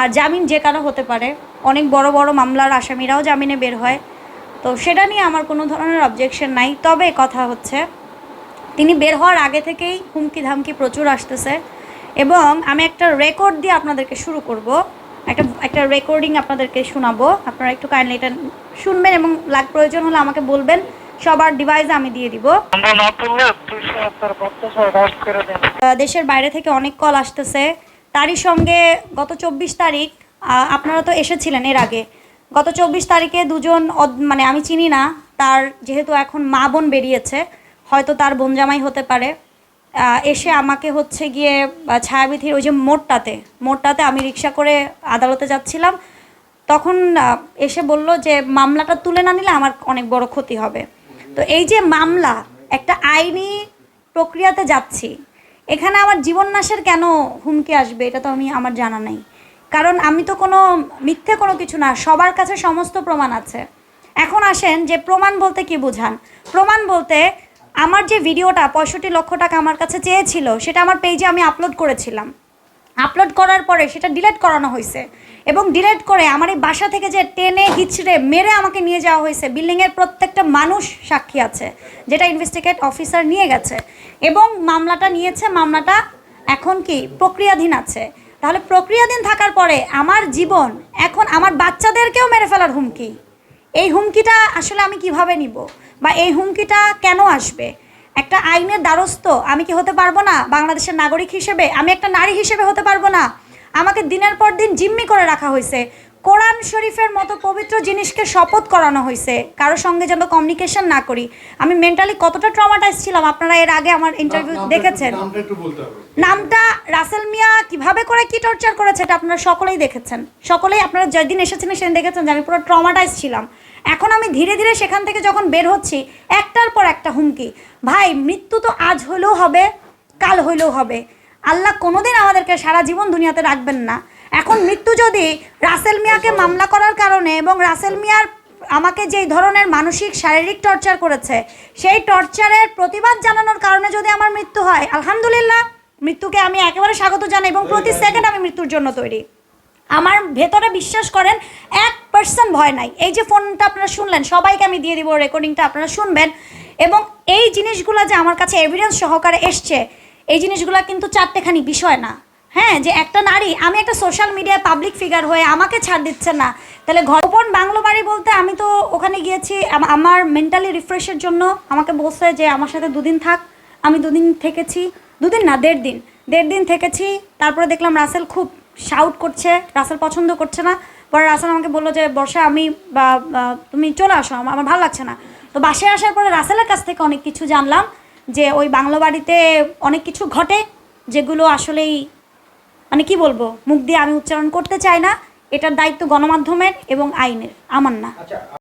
আর জামিন যে কারও হতে পারে। অনেক বড় বড় মামলার আসামিরাও জামিনে বের হয়। তো সেটা নিয়ে আমার কোনো ধরনের অবজেকশন নাই। তবে কথা হচ্ছে তিনি বের হওয়ার আগে থেকেই হুমকি ধামকি প্রচুর আসতেছে এবং আমি একটা রেকর্ড দিয়ে আপনাদেরকে শুরু করব। একটা একটা রেকর্ডিং আপনাদেরকে শোনাবো। আপনারা একটু কাইন্ডলি এটা শুনবেন এবং লাগ প্রয়োজন হলে আমাকে বলবেন। সবার ডিভাইস আমি দিয়ে দিব। দেশের বাইরে থেকে অনেক কল আসতেছে। তারই সঙ্গে গত চব্বিশ তারিখ আপনারা তো এসেছিলেন এর আগে। গত চব্বিশ তারিখে দুজন মানে আমি চিনি না তার যেহেতু এখন মা বোন বেরিয়েছে হয়তো তার বোন জামাই হতে পারে। এসে আমাকে হচ্ছে গিয়ে আহ, ছায়াবিধির ওই যে মোড়টাতে মোড়টাতে আমি রিক্সা করে আদালতে যাচ্ছিলাম। তখন এসে বলল যে মামলাটা তুলে না নিলে আমার অনেক বড় ক্ষতি হবে। তো এই যে মামলা একটা আইনি প্রক্রিয়াতে যাচ্ছি এখানে আমার জীবন নাশের কেন হুমকি আসবে এটা তো আমি, আমার জানা নাই। কারণ আমি তো কোনো মিথ্যে কোনো কিছু না, সবার কাছে সমস্ত প্রমাণ আছে। এখন আসেন যে প্রমাণ বলতে কি বোঝান? প্রমাণ বলতে আমার যে ভিডিওটা পঁয়ষট্টি লক্ষ টাকা আমার কাছে চেয়েছিল, সেটা আমার পেজে আমি আপলোড করেছিলাম। আপলোড করার পরে সেটা ডিলেট করানো হয়েছে। এবং ডিলেট করে আমার এই বাসা থেকে যে টেনে হিচড়ে মেরে আমাকে নিয়ে যাওয়া হয়েছে বিল্ডিংয়ের প্রত্যেকটা মানুষ সাক্ষী আছে, যেটা ইনভেস্টিগেট অফিসার নিয়ে গেছে। এবং মামলাটা নিয়েছে, মামলাটা এখন কি প্রক্রিয়াধীন আছে। তাহলে প্রক্রিয়াধীন থাকার পরে আমার জীবন, এখন আমার বাচ্চাদেরকেও মেরে ফেলার হুমকি। এই হুমকিটা আসলে আমি কীভাবে নিব? বা এই হুমকিটা কেন আসবে? একটা আইনের দ্বারস্থ, আমি কি হতে পারব না? বাংলাদেশের নাগরিক হিসেবে, আমি একটা নারী হিসেবে হতে পারব না। আমাকে দিনের পর দিন জিম্মি করে রাখা হয়েছে। কোরআন শরীফের মতো পবিত্র জিনিসকে শপথ করানো হয়েছে। কারও সঙ্গে যেন কমিউনিকেশন না করি। আমি মেন্টালি কতটা ট্রমাটাইজ ছিলাম? আপনারা এর আগে আমার ইন্টারভিউ দেখেছেন? নামটা রাসেল মিয়া কীভাবে করে কি টর্চার করেছে এটা আপনারা সকলেই দেখেছেন। সকলেই আপনারা যেদিন এসেছেন সেদিন দেখেছেন যে আমি পুরো ট্রমাটাইজ ছিলাম। এখন আমি ধীরে ধীরে সেখান থেকে যখন বের হচ্ছি একটার পর একটা হুমকি। ভাই মৃত্যু তো আজ হলেও হবে কাল হইলেও হবে। আল্লাহ কোনোদিন আমাদেরকে সারা জীবন দুনিয়াতে রাখবেন না। এখন মৃত্যু যদি রাসেল মিয়াকে মামলা করার কারণে এবং রাসেল মিয়ার আমাকে যেই ধরনের মানসিক, শারীরিক টর্চার করেছে, সেই টর্চারের প্রতিবাদ জানানোর কারণে যদি আমার মৃত্যু হয়, আলহামদুলিল্লাহ, মৃত্যুকে আমি একেবারে স্বাগত জানাই এবং প্রতি সেকেন্ড আমি মৃত্যুর জন্য তৈরি। আমার ভেতরে বিশ্বাস করেন, এক পার্সেন্ট ভয় নাই। এই যে ফোনটা আপনারা শুনলেন, সবাইকে আমি দিয়ে দিব রেকর্ডিংটা আপনারা শুনবেন। এবং এই জিনিসগুলো যে আমার কাছে এভিডেন্স সহকারে এসছে, এই জিনিসগুলো কিন্তু চারটেখানি বিষয় না। হ্যাঁ যে একটা নারী, আমি একটা সোশ্যাল মিডিয়ায় পাবলিক ফিগার হয়ে আমাকে ছাড় দিচ্ছে না। তাহলে ঘরপন বাংলো বাড়ি বলতে আমি তো ওখানে গিয়েছি আমার মেন্টালি রিফ্রেশের জন্য আমাকে বলছে যে আমার সাথে দুদিন থাক, আমি দুদিন থেকেছি, দুদিন না, দেড় দিন। দেড় দিন থেকেছি, তারপরে দেখলাম রাসেল খুব শাউট করছে, রাসেল পছন্দ করছে না। পরে রাসেল আমাকে বলল যে, বর্ষা, আমি বা তুমি চলে আসো আমার আমার ভালো লাগছে না। তো বাসায় আসার পরে রাসেলের কাছ থেকে অনেক কিছু জানলাম, যে ওই বাংলো বাড়িতে অনেক কিছু ঘটে, যেগুলো আসলেই মানে কি বলব, মুখ দিয়ে আমি উচ্চারণ করতে চাই না, এটার দায়িত্ব গণমাধ্যমের এবং আইনের, আমার না। আচ্ছা